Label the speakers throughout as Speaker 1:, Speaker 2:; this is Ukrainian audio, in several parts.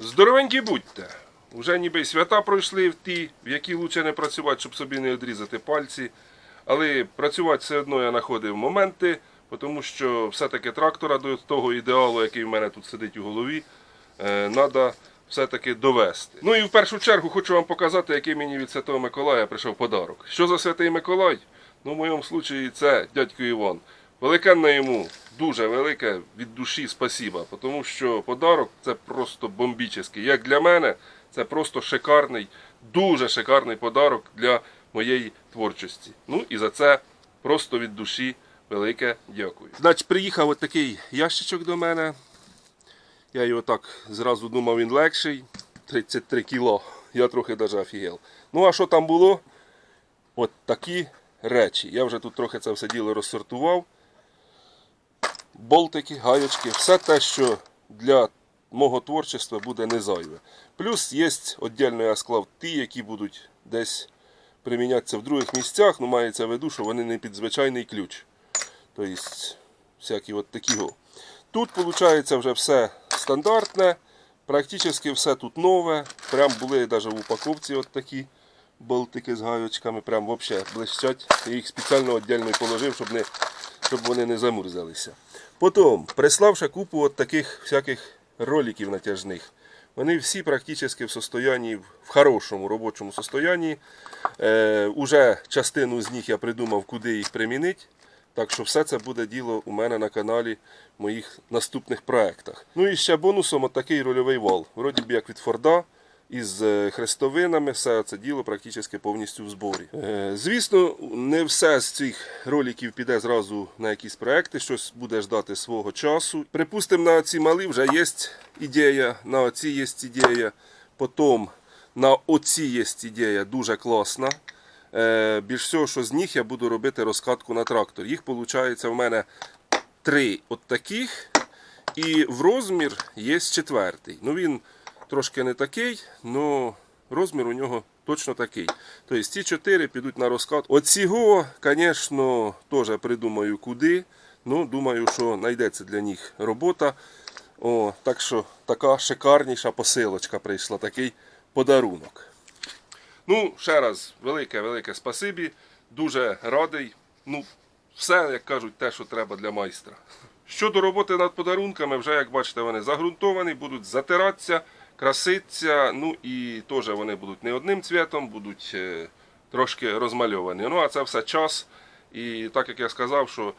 Speaker 1: Здоровенькі будьте! Уже ніби свята пройшли в ті, в які лучше не працювати, щоб собі не одрізати пальці. Але працювати все одно я знаходив моменти, тому що все-таки трактора до того ідеалу, який в мене тут сидить у голові, треба все-таки довести. Ну і в першу чергу хочу вам показати, який мені від Святого Миколая прийшов подарок. Що за Святий Миколай? Ну, в моєму случаї це дядько Іван. Великенне йому, дуже велике від душі спасіба, тому що подарок це просто бомбічний. Як для мене, це просто шикарний, дуже шикарний подарок для моєї творчості. Ну і за це просто від душі велике дякую. Значить, приїхав от такий ящичок до мене. Я його так зразу думав, він легший. 33 кіло. Я трохи навіть офігел. Ну а що там було? От такі речі. Я вже тут трохи це все діло розсортував. Болтики, гаєчки, все те, що для мого творчества буде не зайве. Плюс є віддільно я склав ті, які будуть десь примінятися в других місцях, ну мається в виду, що вони не під звичайний ключ. Тобто, всякі от такі. Тут виходить вже все стандартне, практично все тут нове. Прям були навіть в упаковці от такі болтики з гаючками, прям взагалі блищать. Я їх спеціально віддільно положив, щоб, не, щоб вони не замурзалися. Потім прислав ще купу от таких всяких роликів натяжних. Вони всі практично в состоянні, в хорошому робочому состоянні. Е, уже частину з них я придумав, куди їх примінити. Так що все це буде діло у мене на каналі в моїх наступних проєктах. Ну і ще бонусом от такий рольовий вал. Вроді б як від Форда. Із е, хрестовинами все це діло практично повністю в зборі. Е, Звісно, не все з цих роликів піде зразу на якісь проекти, щось буде ждати свого часу. Припустимо, на ці малі вже є ідея, на оці є ідея. Потім на оці є ідея дуже класна. Е, Більш всього, що з них я буду робити розкатку на трактор. Їх виходить в мене три от таких. І в розмір є четвертий. Ну він трошки не такий, але розмір у нього точно такий. Тобто ці чотири підуть на розкат. Оцього, звісно, теж придумаю куди. Ну, думаю, що знайдеться для них робота. О, так що така шикарніша посилочка прийшла, такий подарунок. Ну, ще раз, велике, велике спасибі. Дуже радий. Ну, все, як кажуть, те, що треба для майстра. Щодо роботи над подарунками, вже як бачите, вони загрунтовані, будуть затиратися, краситися. Ну і теж вони будуть не одним цвітом, будуть е, трошки розмальовані. Ну, а це все час. І так як я сказав, що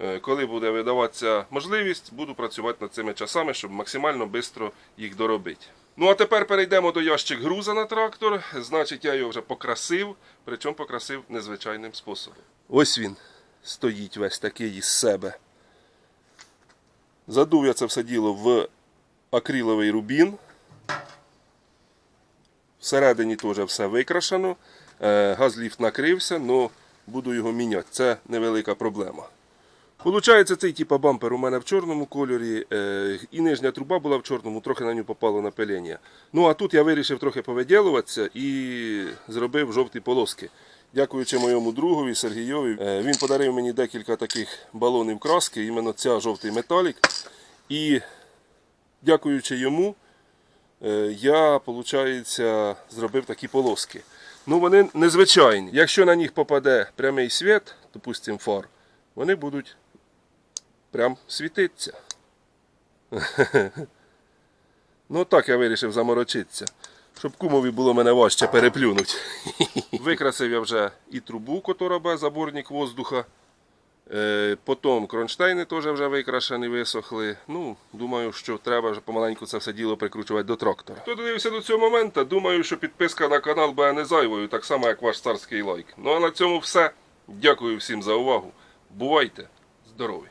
Speaker 1: е, коли буде видаватися можливість, буду працювати над цими часами, щоб максимально швидко їх доробити. Ну а тепер перейдемо до ящик груза на трактор. Значить, я його вже покрасив, причому покрасив незвичайним способом. Ось він стоїть весь такий із себе. Задув я це все діло в акриловий рубін. Всередині теж все викрашено. Е, Газліфт накрився, але буду його міняти. Це невелика проблема. Получається, цей типа бампер у мене в чорному кольорі, е, і нижня труба була в чорному, трохи на нього попало напилення. Ну а тут я вирішив трохи повиділуватися і зробив жовті полоски. Дякуючи моєму другові Сергійові, е, він подарив мені декілька таких балонів краски, іменно ця жовтий металік. І дякуючи йому, я, виходить, зробив такі полоски. Ну, вони незвичайні. Якщо на них попаде прямий світ, допустимо фар, вони будуть прям світитися. Ну так я вирішив заморочитися, щоб кумові було мене важче переплюнути. Викрасив я вже і трубу, котра без заборник воздуха. Е, Потім кронштейни теж вже викрашені, висохли. Ну, думаю, що треба вже помаленьку це все діло прикручувати до трактора. Хто дивився до цього моменту, думаю, що підписка на канал буде не зайвою, так само як ваш царський лайк. Ну а на цьому все. Дякую всім за увагу. Бувайте здорові!